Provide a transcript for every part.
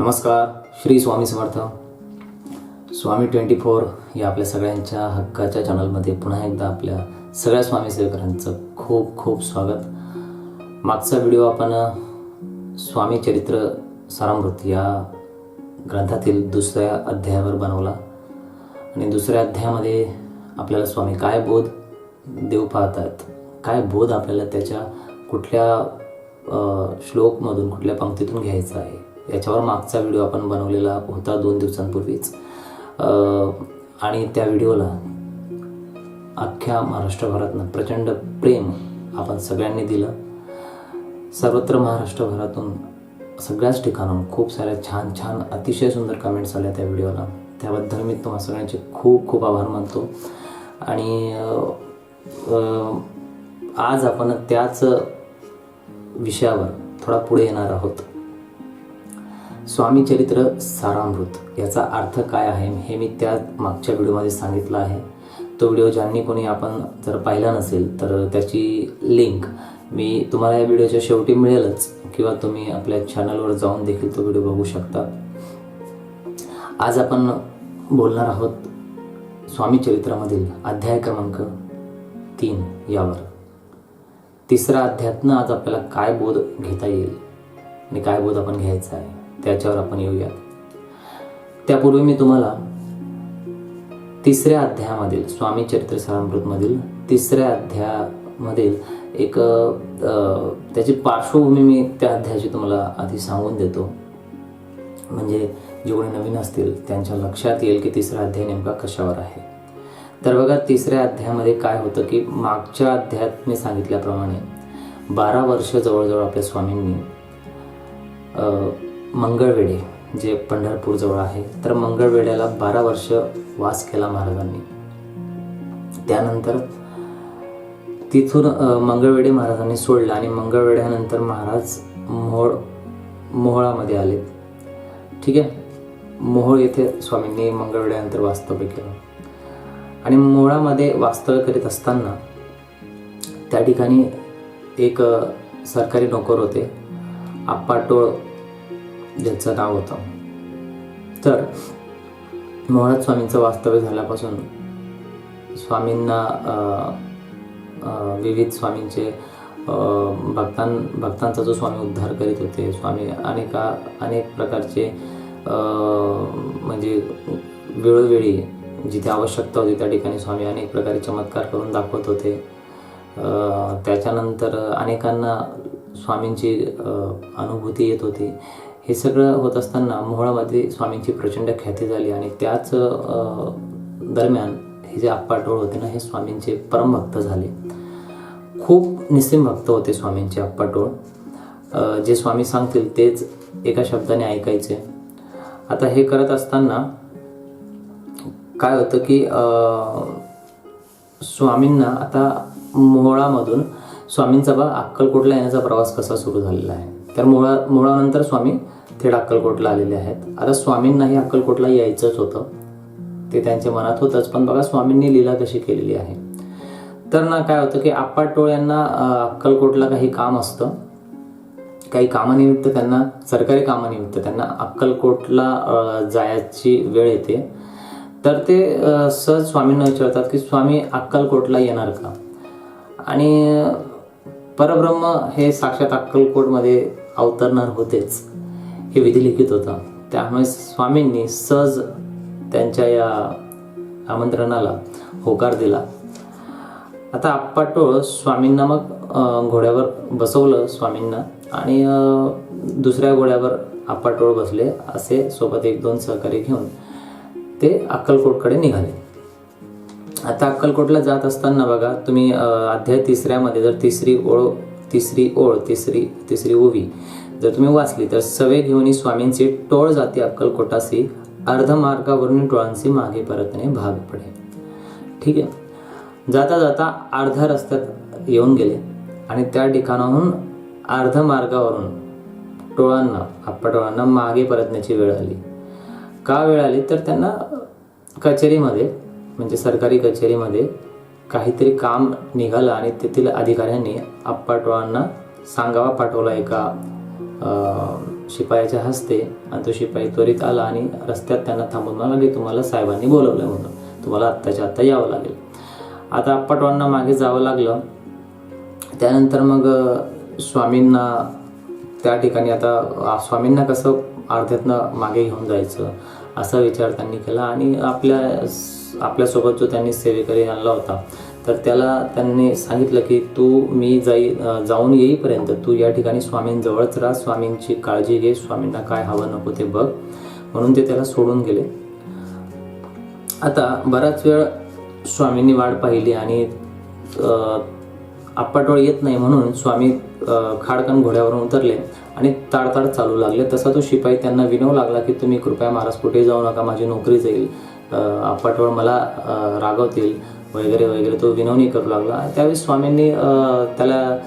नमस्कार Shri Swami Samarth. Swami twenty four या आपल्या सगळ्यांच्या हक्काच्या चॅनलमध्ये पुन्हा एकदा आपल्या सगळ्या स्वामी सेवकांचं खूप खूप स्वागत. मागचा व्हिडिओ आपण स्वामी चरित्र सारामृत या ग्रंथातील दुसऱ्या अध्यायावर बनवला. आणि दुसऱ्या अध्यायामध्ये आपल्याला स्वामी काय बोध देऊ पाहतात काय बोध आपल्याला त्याच्या कुठल्या श्लोकमधून कुठल्या पंक्तीतून घ्यायचा आहे याच्यावर मागचा व्हिडिओ आपण बनवलेला होता दोन दिवसांपूर्वीच. आणि त्या व्हिडिओला अख्ख्या महाराष्ट्रभरातनं प्रचंड प्रेम आपण सगळ्यांनी दिलं. सर्वत्र महाराष्ट्रभरातून सगळ्याच ठिकाणून खूप साऱ्या छान छान अतिशय सुंदर कमेंट्स आल्या त्या व्हिडिओला. त्याबद्दल मी तुम्हा सगळ्यांचे खूप खूप आभार मानतो. आणि आज आपण त्याच विषयावर थोडा पुढे येणार आहोत. स्वामी चरित्र सारामृत याचा अर्थ काय आहे हे मी त्या मागच्या व्हिडिओमध्ये सांगितलं आहे. तो व्हिडिओ ज्यांनी कोणी आपण जर पाहिला नसेल तर त्याची लिंक मी तुम्हाला या व्हिडिओच्या शेवटी मिळेलच किंवा तुम्ही आपल्या चॅनलवर जाऊन देखील तो व्हिडिओ बघू शकता. आज आपण बोलणार आहोत स्वामी चरित्रामधील अध्याय क्रमांक तीन यावर. तिसरा अध्यात्म आज आपल्याला काय बोध घेता येईल आणि काय बोध आपण घ्यायचा आहे? त्याच्यावर आपण येऊयात. त्यापूर्वी मी तुम्हाला तिसऱ्या अध्यायामधील स्वामी चरित्र सारामृतमधील तिसऱ्या अध्यायामधील एक त्याची पार्श्वभूमी मी त्या अध्यायाची तुम्हाला आधी सांगून देतो. म्हणजे जे कोणी नवीन असतील त्यांच्या लक्षात येईल की तिसरा अध्याय नेमका कशावर आहे. तर बघा तिसऱ्या अध्यायामध्ये काय होतं की मागच्या अध्यायात मी सांगितल्याप्रमाणे बारा वर्ष जवळजवळ आपल्या स्वामींनी मंगळवेढे जे पंढरपूरजवळ आहे तर मंगळवेढ्याला बारा वर्ष वास केला महाराजांनी. त्यानंतर तिथून मंगळवेढे महाराजांनी सोडलं आणि मंगळवेढ्यानंतर महाराज मोहोळ मोहोळामध्ये आले. ठीक आहे? मोहोळ येथे स्वामींनी मंगळवेढ्यानंतर वास्तव्य केलं. आणि मोहोळामध्ये वास्तव्य करीत असताना त्या ठिकाणी एक सरकारी नोकर होते. आप्पाटोळ ज्याचं नाव होतं. तर मोहळात स्वामींचं वास्तव्य झाल्यापासून स्वामींना विविध स्वामींचे भक्तां भक्तांचा जो स्वामी उद्धार करीत होते स्वामी अनेका अनेक प्रकारचे म्हणजे वेळोवेळी जिथे आवश्यकता होती त्या ठिकाणी स्वामी अनेक प्रकारे चमत्कार करून दाखवत होते. त्याच्यानंतर अनेकांना स्वामींची अनुभूती येत होती. हे सगळं होत असताना मोहळामध्ये स्वामींची प्रचंड ख्याती झाली आणि त्याच दरम्यान हे जे आप्पाटोळ होते ना हे स्वामींचे परमभक्त झाले. खूप निस्सिम भक्त होते स्वामींचे आप्पाटोळ. जे स्वामी सांगतील तेच एका शब्दाने ऐकायचे. आता हे करत असताना काय होतं की स्वामींना आता मोहळामधून स्वामींचा बा अक्कलकोटला येण्याचा प्रवास कसा सुरू झालेला आहे? तर मोळा मुळानंतर स्वामी थेट अक्कलकोटला आलेले आहेत. आता स्वामींनाही अक्कलकोटला यायचंच होतं. ते त्यांच्या मनात होतंच पण बघा स्वामींनी लीला कशी केलेली आहे. तर ना काय होतं की आप्पा टोळ यांना अक्कलकोटला काही काम असतं. काही कामानिमित्त त्यांना सरकारी कामानिमित्त त्यांना अक्कलकोटला जायची वेळ येते. तर ते सहज स्वामींना विचारतात की स्वामी अक्कलकोटला येणार का? आणि परब्रह्म हे साक्षात अक्कलकोटमध्ये अवतरणार होतेच. हे विधिलिखित होतं. त्यामुळे स्वामींनी सहज त्यांच्या या आमंत्रणाला होकार दिला. आता आप्पाटोळ स्वामींना मग घोड्यावर बसवलं स्वामींना आणि दुसऱ्या घोड्यावर आप्पाटोळ बसले असे सोबत एक दोन सहकारी घेऊन ते अक्कलकोटकडे निघाले. आता अक्कलकोटला जात असताना बघा तुम्ही अध्याय तिसऱ्यामध्ये जर तिसरी ओळ तिसरी ओळ तिसरी तिसरी ओवी जर तुम्ही वाचली तर सवे घेऊन स्वामींची टोळ जाती अक्कलकोटासी अर्ध मार्गावरून टोळांची मागे परतणे भाग पडे. ठीक आहे. जाता जाता अर्ध्या रस्त्यात येऊन गेले आणि त्या ठिकाणाहून अर्ध मार्गावरून टोळांना आप्पाटोळांना मागे परतण्याची वेळ आली. का वेळ आली? तर त्यांना कचेरीमध्ये म्हणजे सरकारी कचेरीमध्ये काहीतरी काम निघालं आणि तेथील अधिकाऱ्यांनी आप्पाटोळांना सांगावा पाठवला एका शिपायाच्या हस्ते आणि तो शिपाई त्वरित आला आणि रस्त्यात त्यांना थांबून म्हणाला की तुम्हाला साहेबांनी बोलवलं म्हणून. तुम्हाला आत्ताच्या आत्ता यावं लागेल. आता पटवांना मागे जावं लागलं. त्यानंतर मग स्वामींना त्या ठिकाणी आता स्वामींना कसं अर्ध्यातनं मागे घेऊन जायचं असा विचार त्यांनी केला आणि आपल्या आपल्यासोबत जो त्यांनी सेवेकरी आणला होता तर त्याला त्यांनी सांगितलं की तू मी जाई जाऊन येईपर्यंत तू या ठिकाणी स्वामींजवळच राहा. स्वामींची काळजी घे स्वामींना काय हवं नको ते बघ. म्हणून ते त्याला सोडून गेले. आता बराच वेळ स्वामींनी वाट पाहिली आणि अ, येत नाही म्हणून स्वामी खाडकन घोड्यावरून उतरले आणि ताडताड चालू लागले. तसा तो शिपाई त्यांना विनव लागला की तुम्ही कृपया महाराज कुठे जाऊ नका माझी नोकरी जाईल. अ, मला रागवतील. वगैरे वगैरे तो विनवणी करू लागला. त्यावेळी स्वामींनी त्याला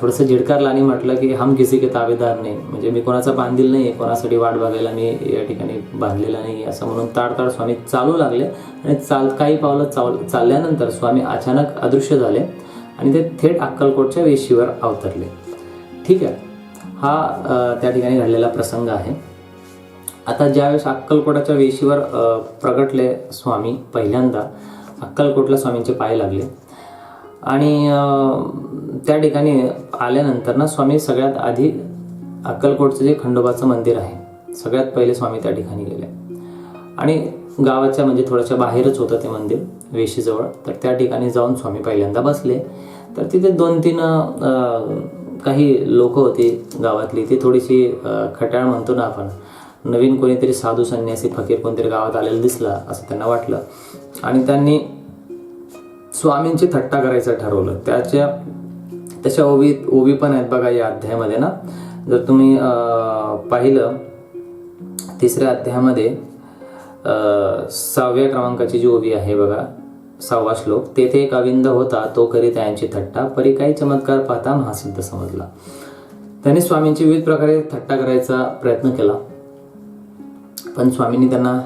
थोडंसं झिडकारलं आणि म्हटलं की हम किसी के ताबेदार नाही. म्हणजे मी कोणाचा बांधील नाही आहे कोणासाठी वाट बघायला मी या ठिकाणी बांधलेला नाही असं म्हणून ताडताड स्वामी चालू लागले. आणि चाल काही पावलं चाल चालल्यानंतर स्वामी अचानक अदृश्य झाले आणि ते थेट अक्कलकोटच्या वेशीवर अवतरले. ठीक आहे. हा त्या ठिकाणी घडलेला प्रसंग आहे. आता ज्यावेळेस अक्कलकोटाच्या वेशीवर प्रगटले स्वामी पहिल्यांदा अक्कलकोटला स्वामींचे पाय लागले. आणि त्या ठिकाणी आल्यानंतर ना स्वामी सगळ्यात आधी अक्कलकोटचं जे खंडोबाचं मंदिर आहे सगळ्यात पहिले स्वामी त्या ठिकाणी गेले. आणि गावाच्या म्हणजे थोड्याशा बाहेरच होतं ते मंदिर वेशीजवळ. तर त्या ठिकाणी जाऊन स्वामी पहिल्यांदा बसले. तर तिथे दोन तीन काही लोक होती गावातली. ती थोडीशी खटाळ म्हणतो ना आपण नवीन कोणीतरी साधू संन्यासी फकीर कोणतरी गावात आलेला दिसला असं त्यांना वाटलं. आणि त्यांनी स्वामींची थट्टा करायचं ठरवलं. त्याच्या त्याच्या ओवी ओवी पण आहेत बघा या अध्यायामध्ये ना. जर तुम्ही पाहिलं तिसऱ्या अध्यायामध्ये सहाव्या क्रमांकाची जी ओवी आहे बघा सहावा श्लोक तेथे एक अविंद होता तो करी त्यांची थट्टा परी काही चमत्कार पाहता महासिद्ध समजला. त्यांनी स्वामींची विविध प्रकारे थट्टा करायचा प्रयत्न केला. पण स्वामींनी त्यांना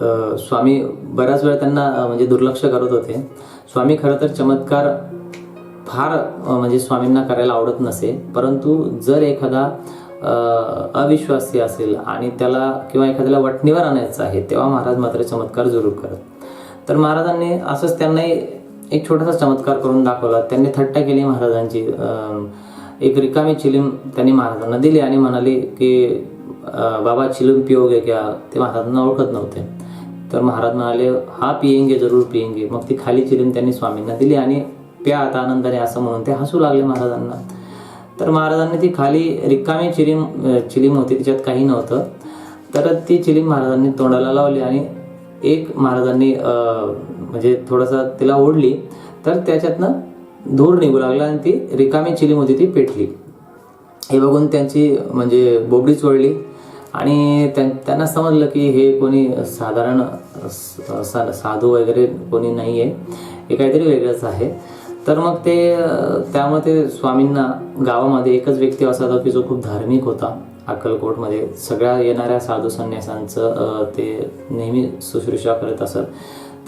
स्वामी बऱ्याच वेळा त्यांना म्हणजे दुर्लक्ष करत होते. स्वामी खरं तर चमत्कार फार म्हणजे स्वामींना करायला आवडत नसे परंतु जर एखादा अविश्वासी असेल आणि त्याला किंवा एखाद्याला वटणीवर आणायचं आहे तेव्हा महाराज मात्र चमत्कार जरूर करत. तर महाराजांनी असंच त्यांनाही एक छोटासा चमत्कार करून दाखवला. त्यांनी थट्टा केली महाराजांची एक रिकामी चिलीम त्यांनी महाराजांना दिली आणि म्हणाले की बाबा चिलम पिओगे क्या? ते महाराजांना ओळखत नव्हते. तर महाराज म्हणाले हा पियेंगे जरूर पियेंगे. मग ती खाली चिलीम त्यांनी स्वामींना दिली आणि प्या आता आनंदाने असं म्हणून ते हसू लागले महाराजांना. तर महाराजांनी ती खाली रिकामी चिलीम चिलीम होती तिच्यात काही नव्हतं. तर ती चिलीम महाराजांनी तोंडाला लावली आणि एक महाराजांनी म्हणजे थोडासा तिला ओढली तर त्याच्यातनं धूर निघू लागला आणि ती रिकामी चिलीम होती ती पेटली. हे बघून त्यांची म्हणजे बोबडीच चोळली आणि त्यां- त्यांना समजलं की हे कोणी साधारण सा- साधू वगैरे कोणी नाही आहे हे काहीतरी वेगळंच आहे. तर मग ते त्यामध्ये त्यामुळे ते स्वामींना गावामध्ये एकच व्यक्ती असा होता की जो खूप धार्मिक होता. अक्कलकोटमध्ये सगळ्या येणाऱ्या साधू संन्यासांचं ते नेहमी शुश्रूषा करत असत.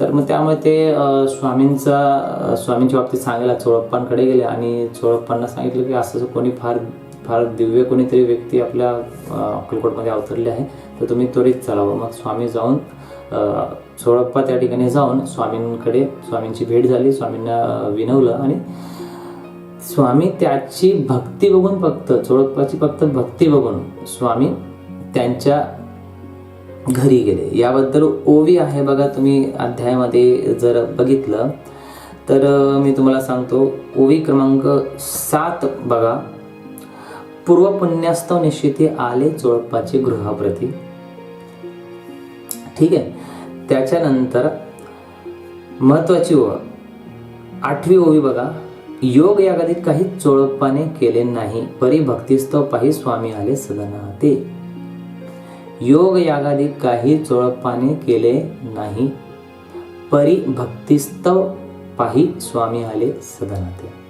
तर मग त्यामुळे ते स्वामींचा स्वामींच्या बाबतीत सांगायला चोळप्पांकडे गेले आणि चोळप्पांना सांगितलं की असं कोणी फार फार दिव्य कोणीतरी व्यक्ती आपल्या अक्कलकोटमध्ये अवतरली आहे तर तुम्ही त्वरित चालावं मग स्वामी जाऊन सोळप्पा त्या ठिकाणी जाऊन स्वामींकडे स्वामींची भेट झाली स्वामींना विनवलं आणि स्वामी त्याची भक्ती बघून फक्त चोळप्पाची फक्त भक्ती बघून स्वामी त्यांच्या घरी गेले. याबद्दल ओवी आहे बघा तुम्ही अध्यायामध्ये जर बघितलं तर मी तुम्हाला सांगतो ओवी क्रमांक सात बघा. पूर्व पुण्यास्तव निश्चिती आले चोळप्पाचे गृहाप्रती. ठीक आहे? त्याच्यानंतर महत्वाची ओळ. आठवी ओवी बघा. योग यागादीत काही चोळप्पाने केले नाही. परी भक्तिस्तव पाही स्वामी आले सदना ते योग यागादी काही चोळप्पाने केले नाही. परी भक्तिस्तव पाही स्वामी आले सदनाते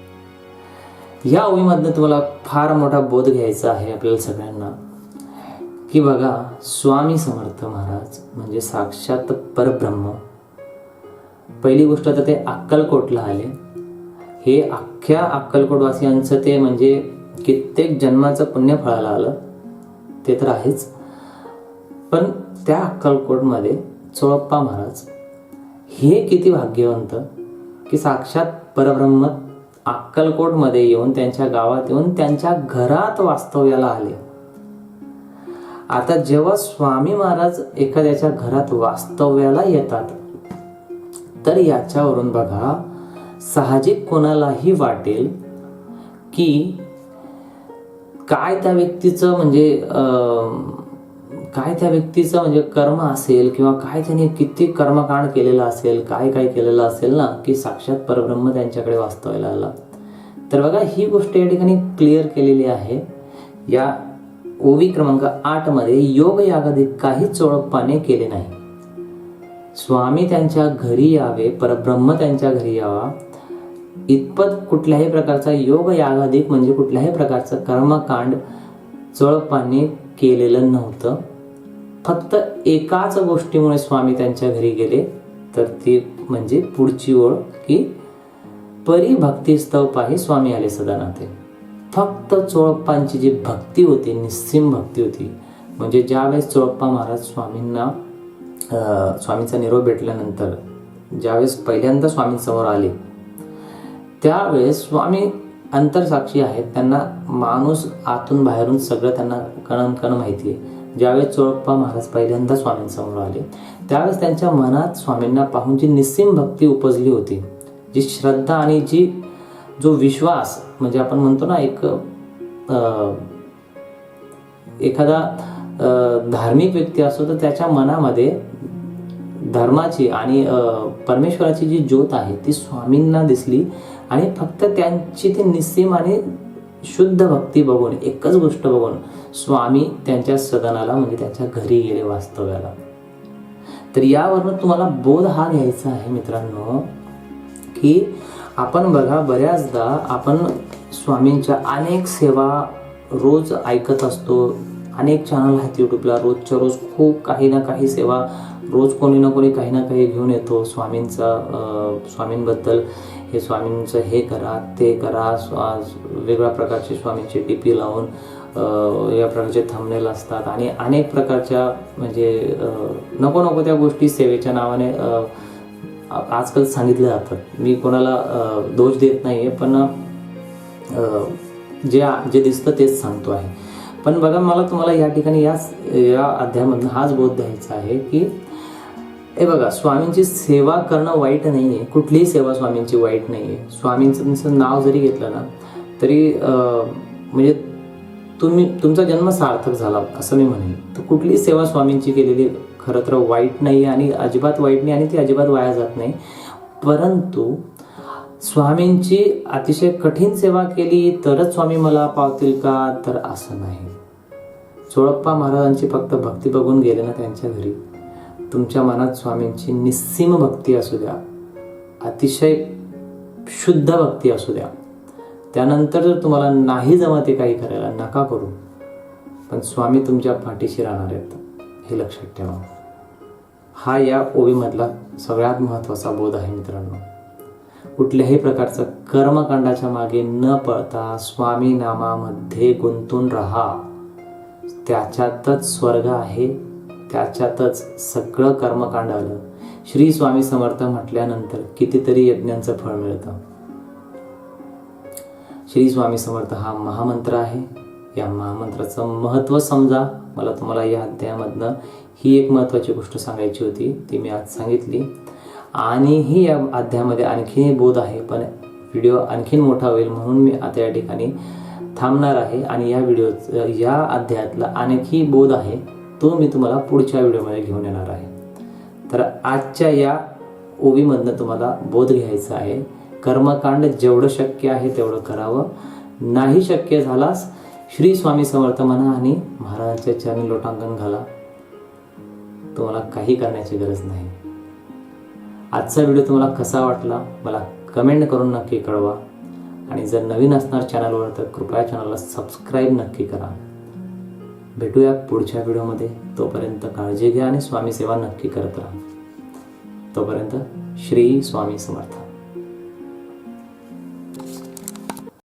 ह्या या ओवीमधनं तुम्हाला फार मोठा बोध घ्यायचा आहे आपल्याला सगळ्यांना. की बघा स्वामी समर्थ महाराज म्हणजे साक्षात परब्रह्म. पहिली गोष्ट तर ते अक्कलकोटला आले. हे अख्ख्या अक्कलकोटवासियांचं ते म्हणजे कित्येक जन्माचं पुण्य फळाला आलं. ते तर आहेच. पण त्या अक्कलकोटमध्ये चोळप्पा महाराज हे किती भाग्यवंत की साक्षात परब्रह्म अक्कलकोटमध्ये येऊन त्यांच्या गावात येऊन त्यांच्या घरात वास्तव्याला आले. आता जेव्हा स्वामी महाराज एखाद्याच्या घरात वास्तव्याला येतात तर याच्यावरून बघा साहजिक कोणालाही वाटेल की काय त्या व्यक्तीचं म्हणजे काय त्या व्यक्तीचं म्हणजे कर्म असेल किंवा काय त्याने किती कर्मकांड केलेलं असेल काय काय केलेलं असेल ना की साक्षात परब्रह्म त्यांच्याकडे वास्तवायला आला. तर बघा ही गोष्ट या ठिकाणी क्लिअर केलेली आहे. या ओवी क्रमांक आठमध्ये योग यागादी काही चोळप्पाने केले नाही. स्वामी त्यांच्या घरी यावे परब्रह्म त्यांच्या घरी यावा. इतपत कुठल्याही प्रकारचा योग यागाधिक म्हणजे कुठल्याही प्रकारचं कर्मकांड चोळपाने केलेलं नव्हतं. फक्त एकाच गोष्टीमुळे स्वामी त्यांच्या घरी गेले तर ती म्हणजे पुढची ओळ की परी भक्ती पाही स्वामी आले सदानाथे. फक्त चोळप्पांची जी भक्ती होती निस्सीम भक्ती होती म्हणजे ज्यावेळेस चोळप्पा महाराज स्वामींना स्वामींचा निरोप भेटल्यानंतर ज्यावेळेस पहिल्यांदा स्वामींसमोर आले त्यावेळेस स्वामी अंतरसाक्षी आहेत. त्यांना माणूस आतून बाहेरून सगळं त्यांना कणन कण माहिती आहे. ज्यावेळेस चोळप्पा महाराज पहिल्यांदा स्वामींसमोर आले त्यावेळेस त्यांच्या मनात स्वामींना पाहून जी निस्सीम भक्ती उपजली होती जी श्रद्धा आणि जी जो विश्वास म्हणजे आपण म्हणतो ना एक अं, एखादा धार्मिक व्यक्ती असतो तर त्याच्या मनामध्ये धर्माची आणि परमेश्वराची जी ज्योत आहे ती स्वामींना दिसली आणि फक्त त्यांची ती निस्सीम आणि शुद्ध भक्ती बघून एकच गोष्ट बघून स्वामी त्यांच्या सदनाला म्हणजे त्यांच्या घरी गेले वास्तव्याला. तर यावरनं तुम्हाला बोध हा घ्यायचा आहे मित्रांनो की आपण बघा बऱ्याचदा आपण स्वामींच्या अनेक सेवा रोज ऐकत असतो. अनेक चॅनल आहेत यूट्यूबला रोजच्या रोज खूप काही ना काही सेवा रोज कोणी ना कोणी काही ना काही घेऊन येतो स्वामींचा स्वामींबद्दल. हे स्वामींचं हे करा ते करा स्वा वेगळ्या प्रकारचे स्वामींचे टीपी लावून या प्रकारचे थांबलेले असतात आणि अनेक प्रकारच्या म्हणजे नको नको त्या गोष्टी सेवेच्या नावाने आ- आजकाल सांगितलं जातात मी कोणाला दोष देत नाही आहे पण जे जे दिसतं तेच सांगतो आहे. पण बघा मला तुम्हाला या ठिकाणी याच या अध्यायामधून हाच बोध द्यायचा आहे की हे बघा स्वामींची सेवा करणं वाईट नाही आहे कुठलीही सेवा स्वामींची वाईट नाही आहे स्वामींचं तुमचं नाव जरी घेतलं ना तरी म्हणजे तुम्ही तुमचा जन्म सार्थक झाला असं मी म्हणेन. तर कुठलीही सेवा स्वामींची केलेली खरं तर वाईट नाही आणि अजिबात वाईट नाही आणि ती अजिबात वाया जात नाही. परंतु स्वामींची अतिशय कठीण सेवा केली तरच स्वामी मला पावतील का? तर असं नाही. चोळप्पा महाराजांची फक्त भक्ती बघून गेले ना त्यांच्या घरी. तुमच्या मनात स्वामींची निस्सीम भक्ती असू द्या. अतिशय शुद्ध भक्ती असू द्या. त्यानंतर जर तुम्हाला नाही जमते काही करायला नका करू. पण स्वामी तुमच्या पाठीशी राहणार आहेत. हे लक्षात ठेवा. हा या ओवीमधला सगळ्यात महत्त्वाचा बोध आहे मित्रांनो. कुठल्याही प्रकारचं कर्मकांडाच्या मागे न पळता स्वामी नामामध्ये गुंतून राहा. त्याच्यातच स्वर्ग आहे त्याच्यातच सगळं कर्मकांड आलं. श्री स्वामी समर्थ म्हटल्यानंतर कितीतरी यज्ञांचं फळ मिळतं. श्री स्वामी समर्थ हा महामंत्र आहे. या महामंत्राचं महत्त्व समजा. मला तुम्हाला या अध्यायामधनं ही एक महत्त्वाची गोष्ट सांगायची होती ती मी आज सांगितली. आणि ही या अध्यायामध्ये आणखीन बोध आहे पण व्हिडिओ आणखीन मोठा होईल म्हणून मी आता या ठिकाणी थांबणार आहे. आणि या व्हिडिओ या अध्यायातला आणखी बोध आहे तो मी तुम्हाला पुढच्या व्हिडिओमध्ये घेऊन येणार आहे. तर आजच्या या ओवीमधनं तुम्हाला बोध घ्यायचा आहे. कर्मकांड जेवढं शक्य आहे तेवढं करावं. नाही शक्य झालास श्री स्वामी समर्थ म्हणा आणि महाराजांच्या चरणी लोटांकन घाला. तुम्हाला काही करण्याची गरज नाही. आजचा व्हिडिओ तुम्हाला कसा वाटला मला कमेंट करून नक्की कळवा. आणि जर नवीन असणार चॅनलवर तर कृपया चॅनलला सबस्क्राईब नक्की करा. भेटूया पुढच्या व्हिडिओमध्ये. तोपर्यंत काळजी घ्या आणि स्वामी सेवा नक्की करत राहा. तोपर्यंत श्री स्वामी समर्थ.